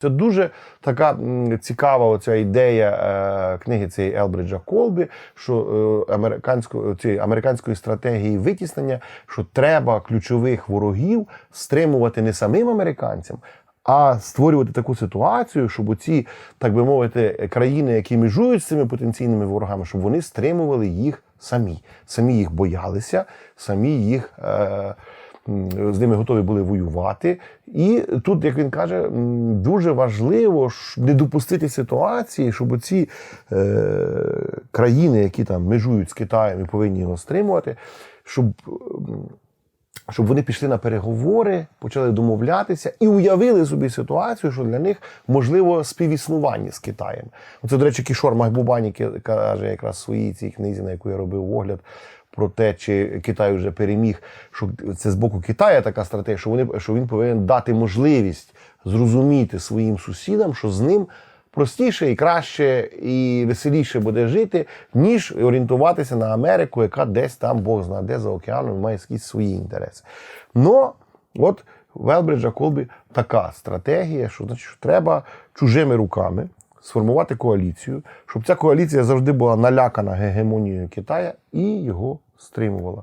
Це дуже така цікава оця ідея е, книги цієї Елбриджа Колбі, що е, цієї американської стратегії витіснення, що треба ключових ворогів стримувати не самим американцям. А створювати таку ситуацію, щоб оці, так би мовити, країни, які межують з цими потенційними ворогами, щоб вони стримували їх самі. Самі їх боялися, самі їх е, з ними готові були воювати. І тут, як він каже, дуже важливо не допустити ситуації, щоб ці е, країни, які там межують з Китаєм і повинні його стримувати, щоб. щоб вони пішли на переговори, почали домовлятися і уявили собі ситуацію, що для них можливо співіснування з Китаєм. Це, до речі, Кішор Махбубані каже якраз в своїй цій книзі, на яку я робив огляд. Про те, чи Китай вже переміг, що це з боку Китаю така стратегія, що вони що він повинен дати можливість зрозуміти своїм сусідам, що з ним простіше і краще і веселіше буде жити, ніж орієнтуватися на Америку, яка десь там Бог знає, де за океаном має якісь свої інтереси. Но от в Елбриджа Колбі така стратегія, що значить, що треба чужими руками сформувати коаліцію, щоб ця коаліція завжди була налякана гегемонією Китая і його стримувала.